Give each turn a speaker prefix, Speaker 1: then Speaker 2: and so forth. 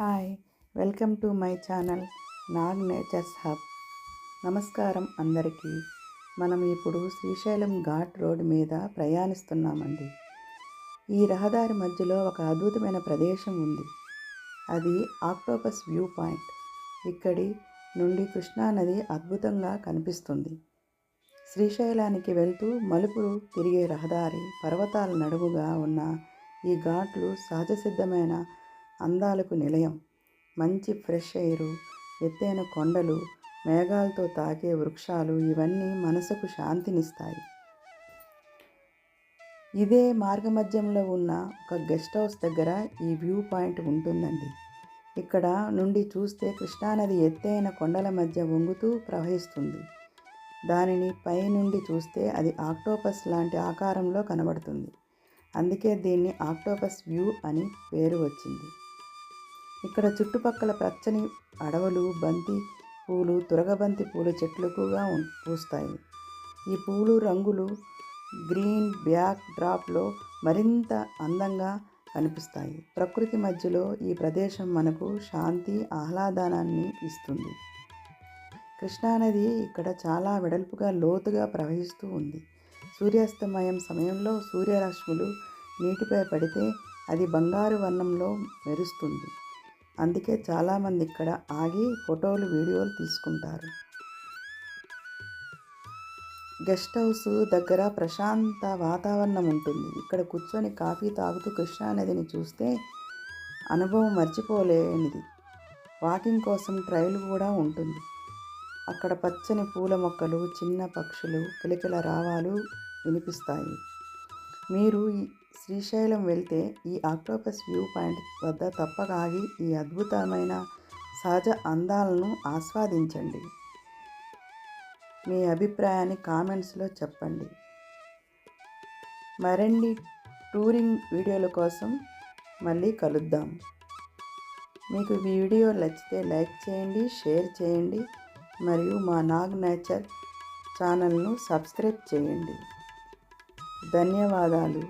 Speaker 1: Hi welcome to my channel Nag nature's hub. నమస్కారం అందరికీ. మనం ఇప్పుడు శ్రీశైలం ఘాట్ రోడ్ మీద ప్రయాణిస్తున్నామండి. ఈ రహదారి మధ్యలో ఒక అద్భుతమైన ప్రదేశం ఉంది. అది ఆక్టోపస్ వ్యూ పాయింట్. ఇక్కడి నుండి కృష్ణానది అద్భుతంగా కనిపిస్తుంది. శ్రీశైలానికి వెళ్తూ మలుపులు తిరిగే రహదారి పర్వతాల నడుముగా ఉన్న ఈ ఘాట్లు సహజసిద్ధమైన అందాలకు నిలయం. మంచి ఫ్రెష్ ఎయిర్ ఎత్తైన కొండలు మేఘాలతో తాకే వృక్షాలు ఇవన్నీ మనసుకు శాంతినిస్తాయి. ఇదే మార్గమధ్యంలో ఉన్న ఒక గెస్ట్ హౌస్ దగ్గర ఈ వ్యూ పాయింట్ ఉంటుందండి. ఇక్కడ నుండి చూస్తే కృష్ణానది ఎత్తైన కొండల మధ్య వంగుతూ ప్రవహిస్తుంది. దానిని పై నుండి చూస్తే అది ఆక్టోపస్ లాంటి ఆకారంలో కనబడుతుంది. అందుకే దీన్ని ఆక్టోపస్ వ్యూ అని పేరు వచ్చింది. ఇక్కడ చుట్టుపక్కల పచ్చని అడవులు బంతి పూలు తురగబంతి పూల చెట్లుగా పూస్తాయి. ఈ పూలు రంగులు గ్రీన్ బ్యాక్ డ్రాప్లో మరింత అందంగా కనిపిస్తాయి. ప్రకృతి మధ్యలో ఈ ప్రదేశం మనకు శాంతి ఆహ్లాదానాన్ని ఇస్తుంది. కృష్ణానది ఇక్కడ చాలా వెడల్పుగా లోతుగా ప్రవహిస్తూ ఉంది. సూర్యాస్తమయం సమయంలో సూర్యరశ్ములు నీటిపై పడితే అది బంగారు వర్ణంలో మెరుస్తుంది. అందుకే చాలామంది ఇక్కడ ఆగి ఫోటోలు వీడియోలు తీసుకుంటారు. గెస్ట్ హౌస్ దగ్గర ప్రశాంత వాతావరణం ఉంటుంది. ఇక్కడ కూర్చొని కాఫీ తాగుతూ కృష్ణానదిని చూస్తే అనుభవం మర్చిపోలేనిది. వాకింగ్ కోసం ట్రైల్ కూడా ఉంటుంది. అక్కడ పచ్చని పూల మొక్కలు చిన్న పక్షులు కిలకిల రావాలు వినిపిస్తాయి. మీరు శ్రీశైలం వెళ్తే ఈ ఆక్టోపస్ వ్యూ పాయింట్ వద్ద తప్పక ఆగి ఈ అద్భుతమైన సహజ అందాలను ఆస్వాదించండి. మీ అభిప్రాయాన్ని కామెంట్స్లో చెప్పండి. మరిన్ని టూరింగ్ వీడియోల కోసం మళ్ళీ కలుద్దాం. మీకు వీడియో నచ్చితే లైక్ చేయండి షేర్ చేయండి మరియు మా నాగ్ నేచర్ ఛానల్ను సబ్స్క్రైబ్ చేయండి. ధన్యవాదాలు.